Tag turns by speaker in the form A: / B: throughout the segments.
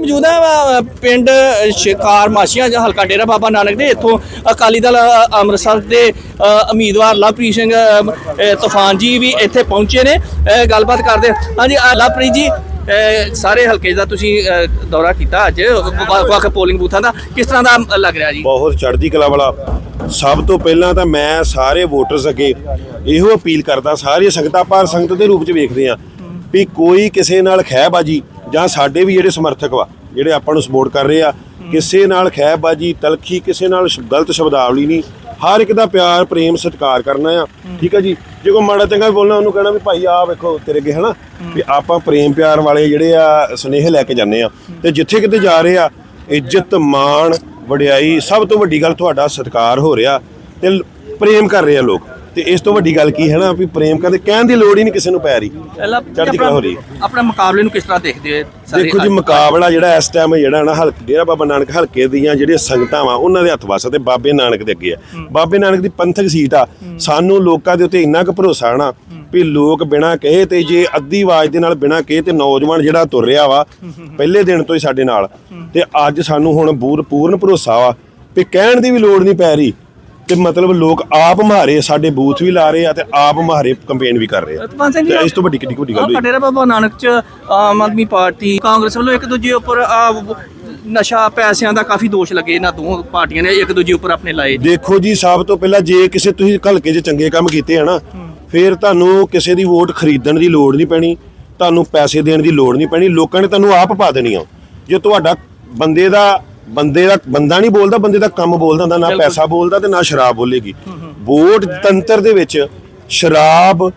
A: ਮੌਜੂਦਾ ਪਿੰਡ ਸ਼ਿਕਾਰ ਮਾਸ਼ੀਆਂ ਜਾਂ ਹਲਕਾ ਡੇਰਾ ਬਾਬਾ ਨਾਨਕ ਦੇ। ਇੱਥੋਂ ਅਕਾਲੀ ਦਲ ਅੰਮ੍ਰਿਤਸਰ ਦੇ ਉਮੀਦਵਾਰ ਲਵਪ੍ਰੀਤ ਸਿੰਘ ਤੂਫਾਨ ਜੀ ਵੀ ਇੱਥੇ ਪਹੁੰਚੇ ਨੇ। ਗੱਲਬਾਤ ਕਰਦੇ ਹਾਂਜੀ ਲਵਪ੍ਰੀਤ ਜੀ ਸਾਰੇ ਹਲਕੇ ਦਾ ਤੁਸੀਂ ਦੌਰਾ ਕੀਤਾ ਅੱਜ ਵੱਖ ਪੋਲਿੰਗ ਬੂਥਾਂ ਦਾ। ਕਿਸ ਤਰ੍ਹਾਂ ਦਾ ਲੱਗ ਰਿਹਾ ਜੀ?
B: ਬਹੁਤ ਚੜ੍ਹਦੀ ਕਲਾ ਵਾਲਾ। ਸਭ ਤੋਂ ਪਹਿਲਾਂ ਤਾਂ ਮੈਂ ਸਾਰੇ ਵੋਟਰਸ ਅੱਗੇ ਇਹੋ ਅਪੀਲ ਕਰਦਾ, ਸਾਰੀਆਂ ਸੰਗਤਾਂ ਪਰ ਸੰਗਤ ਦੇ ਰੂਪ ਚ ਵੇਖਦੇ ਆ ਵੀ ਕੋਈ ਕਿਸੇ ਨਾਲ ਖਹਿਬਾਜੀ ਜਾਂ ਸਾਡੇ ਵੀ ਜਿਹੜੇ ਸਮਰਥਕ ਵਾ ਜਿਹੜੇ ਆਪਾਂ ਨੂੰ ਸਪੋਰਟ ਕਰ ਰਹੇ ਆ ਕਿਸੇ ਨਾਲ ਖਹਿਬਾਜੀ ਤਲਖੀ ਕਿਸੇ ਨਾਲ ਗਲਤ ਸ਼ਬਦਾਵਲੀ ਨਹੀਂ ਹਰ ਇੱਕ ਦਾ ਪਿਆਰ ਪ੍ਰੇਮ ਸਤਿਕਾਰ ਕਰਨਾ ਆ। ਠੀਕ ਆ ਜੀ? ਜੇ ਕੋਈ ਮਾੜਾ ਚੰਗਾ ਬੋਲਣਾ ਉਹਨੂੰ ਕਹਿਣਾ ਵੀ ਭਾਈ ਆ ਵੇਖੋ ਤੇਰੇ ਅੱਗੇ ਹਨਾ? ਵੀ ਆਪਾਂ ਪ੍ਰੇਮ ਪਿਆਰ ਵਾਲੇ ਜਿਹੜੇ ਆ ਸੁਨੇਹੇ ਲੈ ਕੇ ਜਾਂਦੇ ਆ। ਤੇ ਜਿੱਥੇ ਕਿਤੇ ਜਾ ਰਹੇ ਆ ਇੱਜ਼ਤ ਮਾਣ ਵਡਿਆਈ ਸਭ ਤੋਂ ਵੱਡੀ ਗੱਲ ਤੁਹਾਡਾ ਸਤਿਕਾਰ ਹੋ ਰਿਹਾ ਤੇ ਪ੍ਰੇਮ ਕਰ ਰਹੇ ਆ ਲੋਕ। ਤੇ ਇਸ ਤੋਂ ਵੱਡੀ ਗੱਲ ਕੀ ਹੈ ਨਾ ਵੀ ਪ੍ਰੇਮ ਕਰਦੇ ਕਹਿਣ ਦੀ ਲੋੜ ਹੀ ਨਹੀਂ ਕਿਸੇ ਨੂੰ ਪੈ ਰਹੀ। ਚੜ੍ਹਦੀ ਕਲਾ ਹੋ ਰਹੀ।
A: ਆਪਣੇ ਮੁਕਾਬਲੇ ਨੂੰ ਕਿਸ ਤਰ੍ਹਾਂ ਦੇਖਦੇ ਹੋ
B: ਦੇਖੋ ਜੀ ਮੁਕਾਬਲਾ ਜਿਹੜਾ ਇਸ ਟਾਈਮ ਜਿਹੜਾ ਨਾ ਹਲਕੇ ਡੇਰਾ ਬਾਬਾ ਨਾਨਕ ਹਲਕੇ ਦੀਆਂ ਜਿਹੜੀਆਂ ਸੰਗਤਾਂ ਵਾ ਉਹਨਾਂ ਦੇ ਹੱਥ ਵਸ ਤੇ ਬਾਬੇ ਨਾਨਕ ਦੇ ਅੱਗੇ ਆ। ਬਾਬੇ ਨਾਨਕ ਦੀ ਪੰਥਕ ਸੀਟ ਆ। ਸਾਨੂੰ ਲੋਕਾਂ ਦੇ ਉੱਤੇ ਇੰਨਾ ਕੁ ਭਰੋਸਾ ਨਾ ਵੀ ਲੋਕ ਬਿਨਾਂ ਕਹੇ ਤੇ ਜੇ ਅੱਧੀ ਆਵਾਜ਼ ਦੇ ਨਾਲ ਬਿਨਾਂ ਕਹੇ ਤੇ ਨੌਜਵਾਨ ਜਿਹੜਾ ਤੁਰ ਰਿਹਾ ਵਾ ਪਹਿਲੇ ਦਿਨ ਤੋਂ ਹੀ ਸਾਡੇ ਨਾਲ। ਤੇ ਅੱਜ ਸਾਨੂੰ ਹੁਣ ਪੂਰ ਪੂਰਨ ਭਰੋਸਾ ਵਾ ਵੀ ਕਹਿਣ ਦੀ ਵੀ ਲੋੜ ਨਹੀਂ ਪੈ ਰਹੀ। ਤੇ ਮਤਲਬ ਲੋਕ ਆਪ ਮਾਰੇ ਸਾਡੇ ਬੂਥ ਵੀ ਲਾ ਰਹੇ ਆ ਤੇ ਆਪ ਮਾਰੇ ਕੰਪੇਨ ਵੀ ਕਰ ਰਹੇ ਆ।
A: ਤੂਫਾਨ ਸਿੰਘ ਜੀ
B: ਤੇ ਇਸ ਤੋਂ ਵੱਡੀ ਕਿੱਡੀ ਕੁ ਵੱਡੀ ਗੱਲ ਹੋਈ?
A: ਡੇਰਾ ਬਾਬਾ ਨਾਨਕ ਚ ਆਮ ਆਦਮੀ ਪਾਰਟੀ ਕਾਂਗਰਸ ਵੱਲੋਂ ਇੱਕ ਦੂਜੇ ਉੱਪਰ ਆਹ ਨਸ਼ਾ ਪੈਸਿਆਂ ਦਾ ਕਾਫੀ ਦੋਸ਼ ਲੱਗੇ ਇਹਨਾਂ ਦੋ ਪਾਰਟੀਆਂ ਨੇ ਇੱਕ ਦੂਜੇ ਉੱਪਰ ਆਪਣੇ ਲਾਏ।
B: ਦੇਖੋ ਜੀ ਸਭ ਤੋਂ ਪਹਿਲਾਂ ਜੇ ਕਿਸੇ ਤੁਸੀਂ ਹਲਕੇ 'ਚ ਚੰਗੇ ਕੰਮ ਕੀਤੇ ਆ ਨਾ ਫਿਰ ਤੁਹਾਨੂੰ ਕਿਸੇ ਦੀ ਵੋਟ ਖਰੀਦਣ ਦੀ ਲੋੜ ਨਹੀਂ ਪੈਣੀ ਤੁਹਾਨੂੰ ਪੈਸੇ ਦੇਣ ਦੀ ਲੋੜ ਨਹੀਂ ਪੈਣੀ ਲੋਕਾਂ ਨੇ ਤੁਹਾਨੂੰ ਆਪ ਪਾ ਦੇਣੀ ਆ। ਜੇ ਤੁਹਾਡਾ ਬੰਦੇ ਦਾ ਬੰਦੇ ਦਾ ਬੰਦਾ ਨਹੀਂ ਬੋਲਦਾ ਬੰਦੇ ਦਾ ਕੰਮ ਬੋਲਦਾ ਹੁੰਦਾ ਨਾ ਪੈਸਾ ਬੋਲਦਾ ਤੇ ਨਾ ਸ਼ਰਾਬ ਬੋਲੇਗੀ। ਵੋਟ ਤੰਤਰ ਦੇ ਵਿੱਚ ਸ਼ਰਾਬ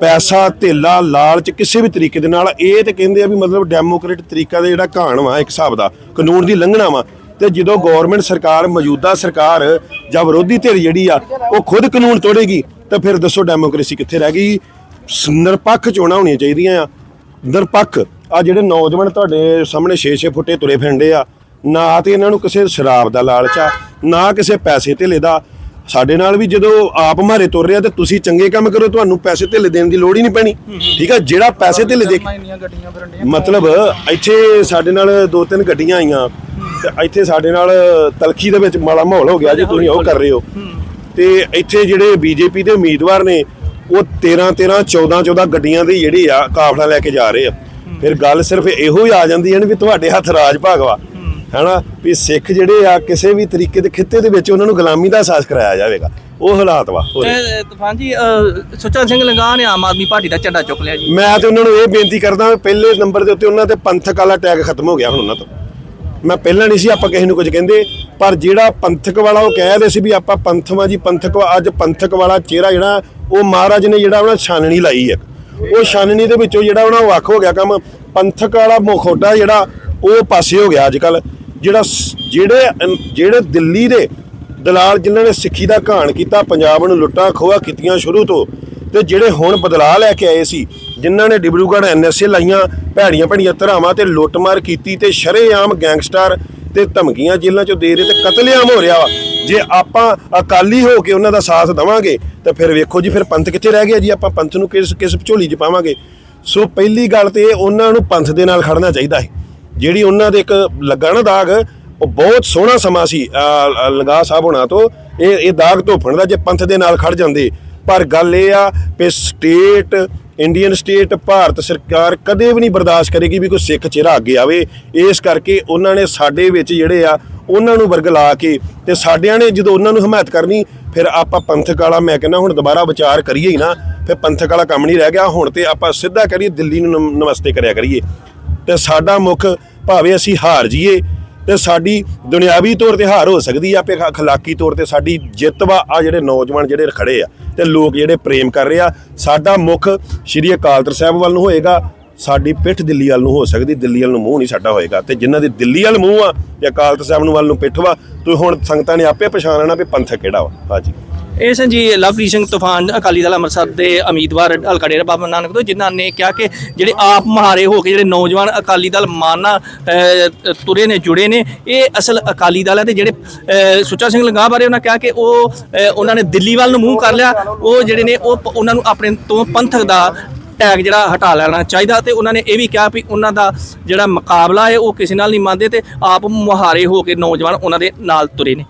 B: ਪੈਸਾ ਧੇਲਾ ਲਾਲਚ ਕਿਸੇ ਵੀ ਤਰੀਕੇ ਦੇ ਨਾਲ ਇਹ ਤੇ ਕਹਿੰਦੇ ਆ ਵੀ ਮਤਲਬ ਡੈਮੋਕ੍ਰੇਟ ਤਰੀਕਾ ਦਾ ਜਿਹੜਾ ਘਾਣ ਵਾ ਇੱਕ ਹਿਸਾਬ ਦਾ ਕਾਨੂੰਨ ਦੀ ਲੰਘਣਾ ਵਾ। ਤੇ ਜਦੋਂ ਗਵਰਨਮੈਂਟ ਸਰਕਾਰ ਮੌਜੂਦਾ ਸਰਕਾਰ ਜਾਂ ਵਿਰੋਧੀ ਧਿਰ ਜਿਹੜੀ ਆ ਉਹ ਖੁਦ ਕਾਨੂੰਨ ਤੋੜੇਗੀ ਤਾਂ ਫਿਰ ਦੱਸੋ ਡੈਮੋਕ੍ਰੇਸੀ ਕਿੱਥੇ ਰਹਿ ਗਈ? ਨਿਰਪੱਖ ਚੋਣਾਂ ਹੋਣੀਆਂ ਚਾਹੀਦੀਆਂ ਆ। ਨਿਰਪੱਖ। ਆ ਜਿਹੜੇ ਨੌਜਵਾਨ ਤੁਹਾਡੇ ਸਾਹਮਣੇ 6-6 ਫੁੱਟੇ ਤੁਰੇ ਫਿਰਦੇ ਆ ਨਾ ਤੇ ਇਹਨਾਂ ਨੂੰ ਕਿਸੇ ਸ਼ਰਾਬ ਦਾ ਲਾਲਚ ਆ ਨਾ ਕਿਸੇ ਪੈਸੇ ਧੇਲੇ ਦਾ। ਸਾਡੇ ਨਾਲ ਵੀ ਜਦੋਂ ਆਪ ਮਾਰੇ ਤੁਰ ਰਿਹਾ ਤੇ ਤੁਸੀਂ ਚੰਗੇ ਕੰਮ ਕਰੋ ਤੁਹਾਨੂੰ ਪੈਸੇ ਧੇਲੇ ਦੇਣ ਦੀ ਲੋੜ ਹੀ ਨਹੀਂ ਪੈਣੀ। ਠੀਕ ਆ? ਜਿਹੜਾ ਪੈਸੇ ਧੇਲੇ ਦੇ ਮਤਲਬ ਇੱਥੇ ਸਾਡੇ ਨਾਲ ਦੋ ਤਿੰਨ ਗੱਡੀਆਂ ਆਈਆਂ। ਤੇ ਇੱਥੇ ਸਾਡੇ ਨਾਲ ਤਲਖੀ ਦੇ ਵਿੱਚ ਮਾੜਾ ਮਾਹੌਲ ਹੋ ਗਿਆ ਜੀ ਤੁਸੀਂ ਉਹ ਕਰ ਰਹੇ ਹੋ। ਤੇ ਇੱਥੇ ਜਿਹੜੇ ਬੀਜੇਪੀ ਦੇ ਉਮੀਦਵਾਰ ਨੇ ਉਹ 13 13 14 14 ਗੱਡੀਆਂ ਦੀ ਜਿਹੜੀ ਆ ਕਾਫਲਾ ਲੈ ਕੇ ਜਾ ਰਹੇ ਆ। ਫਿਰ ਗੱਲ ਸਿਰਫ ਇਹੋ ਹੀ ਆ ਜਾਂਦੀ ਹੈ ਨਾ ਵੀ ਤੁਹਾਡੇ ਹੱਥ ਰਾਜ ਭਾਗਵਾ ਹੈਨਾ? ਵੀ ਸਿੱਖ ਜਿਹੜੇ ਆ ਕਿਸੇ ਵੀ ਤਰੀਕੇ ਦੇ ਖਿੱਤੇ ਦੇ ਵਿੱਚ ਉਹਨਾਂ ਨੂੰ ਗੁਲਾਮੀ ਦਾ ਅਹਿਸਾਸ ਕਰਾਇਆ ਜਾਵੇਗਾ। ਉਹ ਹਾਲਾਤ ਵਾ ਹੋ ਰਹੇ।
A: ਇਹ ਤੂਫਾਨ ਜੀ ਅਹ, ਸੁੱਚਾ ਸਿੰਘ ਲੰਗਾ ਨੇ ਆਮ ਆਦਮੀ ਪਾਰਟੀ ਦਾ ਝੰਡਾ ਚੁੱਕ ਲਿਆ ਜੀ।
B: ਮੈਂ ਤੇ ਉਹਨਾਂ ਨੂੰ ਇਹ ਬੇਨਤੀ ਕਰਦਾ ਵੀ ਪਹਿਲੇ ਨੰਬਰ ਦੇ ਉੱਤੇ ਉਹਨਾਂ ਤੇ ਪੰਥਕ ਵਾਲਾ ਟੈਗ ਖਤਮ ਹੋ ਗਿਆ ਹੁਣ ਉਹਨਾਂ ਤੋਂ। ਮੈਂ ਪਹਿਲਾਂ ਨਹੀਂ ਸੀ ਆਪਾਂ ਕਿਸੇ ਨੂੰ ਕੁਝ ਕਹਿੰਦੇ ਪਰ ਜਿਹੜਾ ਪੰਥਕ ਵਾਲਾ ਉਹ ਕਹਿ ਰਹੇ ਸੀ ਵੀ ਆਪਾਂ ਪੰਥਵਾਂ ਜੀ ਪੰਥਕ ਵਾ- ਅੱਜ ਪੰਥਕ ਵਾਲਾ ਚਿਹਰਾ ਜਿਹੜਾ ਉਹ ਮਹਾਰਾਜ ਨੇ ਜਿਹੜਾ ਉਹਨਾਂ ਛਾਨਣੀ ਲਾਈ ਹੈ। ਉਹ ਛਾਨਣੀ ਦੇ ਵਿੱਚੋਂ ਜਿਹੜਾ ਉਹਨਾਂ ਵੱਖ ਹੋ ਗਿਆ ਕੰਮ ਪੰਥਕ ਵਾਲਾ ਮੁਖੋਟਾ ਜਿਹੜਾ ਉਹ ਪਾਸੇ ਹੋ ਗਿਆ ਅੱਜ ਕੱਲ ਜਿਹੜਾ ਸ- ਜਿਹੜੇ ਜਿਹੜੇ ਦਿੱਲੀ ਦੇ ਦਲਾਲ ਜਿਨ੍ਹਾਂ ਨੇ ਸਿੱਖੀ ਦਾ ਘਾਣ ਕੀਤਾ, ਪੰਜਾਬ ਨੂੰ ਲੁੱਟਾਂ ਖੋਹਾਂ ਕੀਤੀਆਂ ਸ਼ੁਰੂ ਤੋਂ ਤੇ ਜਿਹੜੇ ਹੁਣ ਬਦਲਾਅ ਲੈ ਕੇ ਆਏ ਸੀ, ਜਿਨ੍ਹਾਂ ਨੇ ਡਿਬਰੂਗੜ੍ਹ ਐਨਐਸਏ ਲਾਈਆਂ ਭੈੜੀਆਂ ਭੈੜੀਆਂ ਧਰਾਵਾਂ ਤੇ ਲੁੱਟਮਾਰ ਕੀਤੀ ਤੇ ਸ਼ਰੇਆਮ ਗੈਂਗਸਟਰ ਤੇ ਧਮਕੀਆਂ ਜੇਲ੍ਹਾਂ ਚੋਂ ਦੇ ਰਹੇ ਤੇ ਕਤਲੇਆਮ ਹੋ ਰਿਹਾ ਵਾ। ਜੇ ਆਪਾਂ ਅਕਾਲੀ ਹੋ ਕੇ ਉਹਨਾਂ ਦਾ ਸਾਥ ਦਵਾਂਗੇ, ਤਾਂ ਫਿਰ ਵੇਖੋ ਜੀ, ਫਿਰ ਪੰਥ ਕਿੱਥੇ ਰਹਿ ਗਿਆ ਜੀ? ਆਪਾਂ ਪੰਥ ਨੂੰ ਕਿਸ ਕਿਸ ਝੋਲੀ 'ਚ ਪਾਵਾਂਗੇ? ਸੋ ਪਹਿਲੀ ਗੱਲ ਤੇ ਇਹ ਉਹਨਾਂ ਨੂੰ ਪੰਥ ਦੇ ਨਾਲ ਖੜਨਾ ਚਾਹੀਦਾ ਹੈ। ਜਿਹੜੀ ਉਹਨਾਂ ਦੇ ਇੱਕ ਲੱਗਾ ਨਾ ਦਾਗ ਉਹ ਬਹੁਤ ਸੋਹਣਾ ਸਮਾਂ ਸੀ ਅਹ, ਲੰਗਾ ਸਾਹਿਬ ਹੋਣਾ ਤੋਂ। ਇਹ ਇਹ ਦਾਗ ਧੋਫਣ ਦਾ ਜੇ ਪੰਥ ਦੇ ਨਾਲ ਖੜ ਜਾਂਦੇ। ਪਰ ਗੱਲ ਇਹ ਆ ਕਿ ਸਟੇਟ ਇੰਡੀਅਨ ਸਟੇਟ ਭਾਰਤ ਸਰਕਾਰ ਕਦੇ ਵੀ ਨਹੀਂ ਬਰਦਾਸ਼ਤ ਕਰੇਗੀ ਵੀ ਕੋਈ ਸਿੱਖ ਚਿਹਰਾ ਅੱਗੇ ਆਵੇ। ਇਸ ਕਰਕੇ ਉਹਨਾਂ ਨੇ ਸਾਡੇ ਵਿੱਚ ਜਿਹੜੇ ਆ ਉਹਨਾਂ ਨੂੰ ਵਰਗਲਾ ਕੇ ਤੇ ਸਾਡਿਆਂ ਨੇ ਜਦੋਂ ਉਹਨਾਂ ਨੂੰ ਹਮਾਇਤ ਕਰਨੀ ਫਿਰ ਆਪਾਂ ਪੰਥਕ ਵਾਲਾ ਮੈਂ ਕਹਿੰਦਾ ਹੁਣ ਦੁਬਾਰਾ ਵਿਚਾਰ ਕਰੀਏ ਹੀ ਨਾ ਫਿਰ ਪੰਥਕ ਵਾਲਾ ਕੰਮ ਨਹੀਂ ਰਹਿ ਗਿਆ। ਹੁਣ ਤੇ ਆਪਾਂ ਸਿੱਧਾ ਕਰੀਏ ਦਿੱਲੀ ਨੂੰ ਨਮ- ਨਮਸਤੇ ਕਰਿਆ ਕਰੀਏ। ਤੇ ਸਾਡਾ ਮੁੱਖ ਭਾਵੇਂ ਅਸੀਂ ਹਾਰ ਜਾਈਏ ਤੇ ਸਾਡੀ ਦੁਨਿਆਵੀ ਤੌਰ ਤੇ ਹਾਰ ਹੋ ਸਕਦੀ ਆ ਤੇ ਅਖਲਾਕੀ ਤੌਰ ਤੇ ਸਾਡੀ ਜਿੱਤ ਵਾ। ਆ ਜਿਹੜੇ ਨੌਜਵਾਨ ਜਿਹੜੇ ਖੜੇ ਆ ਤੇ ਲੋਕ ਜਿਹੜੇ ਪ੍ਰੇਮ ਕਰ ਰਹੇ ਆ, ਸਾਡਾ ਮੁੱਖ ਸ਼੍ਰੀ ਅਕਾਲ ਤਖਤ ਸਾਹਿਬ ਵੱਲ ਨੂੰ ਹੋਏਗਾ, ਸਾਡੀ ਪਿੱਠ ਦਿੱਲੀ ਵੱਲ ਨੂੰ ਹੋ ਸਕਦੀ, ਦਿੱਲੀ ਵੱਲ ਨੂੰ ਮੂੰਹ ਨਹੀਂ ਸਾਡਾ ਹੋਏਗਾ। ਤੇ ਜਿਨ੍ਹਾਂ ਦੀ ਦਿੱਲੀ ਵੱਲ ਮੂੰਹ ਆ ਤੇ ਅਕਾਲ ਤਖਤ ਸਾਹਿਬ ਨੂੰ ਵੱਲ ਨੂੰ ਪਿੱਠ ਵਾ, ਤੇ ਹੁਣ ਸੰਗਤਾਂ ਨੇ ਆਪੇ ਪਛਾਣਨਾ ਵੀ ਪੰਥਕ ਕਿਹੜਾ ਵਾ। ਹਾਂਜੀ।
A: ਇਹ ਸਨ ਜੀ, ਲਵਪ੍ਰੀਤ ਸਿੰਘ ਤੂਫਾਨ, ਅਕਾਲੀ ਦਲ ਅੰਮ੍ਰਿਤਸਰ ਦੇ ਉਮੀਦਵਾਰ ਹਲਕਾ ਡੇਰਾ ਬਾਬਾ ਨਾਨਕ ਤੋਂ, ਜਿਨ੍ਹਾਂ ਨੇ ਕਿਹਾ ਕਿ ਜਿਹੜੇ ਆਪ ਮਹਾਰੇ ਹੋ ਕੇ ਜਿਹੜੇ ਨੌਜਵਾਨ ਅਕਾਲੀ ਦਲ ਮਾਨਾ ਤੁਰੇ ਨੇ, ਜੁੜੇ ਨੇ, ਇਹ ਅਸਲ ਅਕਾਲੀ ਦਲ ਹੈ ਤੇ ਜਿਹੜੇ ਸੁੱਚਾ ਸਿੰਘ ਲੰਗਾ ਬਾਰੇ ਉਹਨਾਂ ਕਿਹਾ ਕਿ ਉਹ ਉਹਨਾਂ ਨੇ ਦਿੱਲੀ ਵੱਲ ਨੂੰ ਮੂੰਹ ਕਰ ਲਿਆ, ਉਹ ਜਿਹੜੇ ਨੇ, ਉਹ ਉਹਨਾਂ ਨੂੰ ਆਪਣੇ ਤੋਂ ਪੰਥਕ ਦਾ ਟੈਗ ਜਿਹੜਾ ਹਟਾ ਲੈਣਾ ਚਾਹੀਦਾ ਤੇ ਉਹਨਾਂ ਨੇ ਇਹ ਵੀ ਕਿਹਾ ਵੀ ਉਹਨਾਂ ਦਾ ਜਿਹੜਾ ਮੁਕਾਬਲਾ ਹੈ, ਉਹ ਕਿਸੇ ਨਾਲ ਨਹੀਂ ਮੰਨਦੇ ਤੇ ਆਪ ਮੁਹਾਰੇ ਹੋ ਕੇ ਨੌਜਵਾਨ ਉਹਨਾਂ ਦੇ ਨਾਲ ਤੁਰੇ ਨੇ।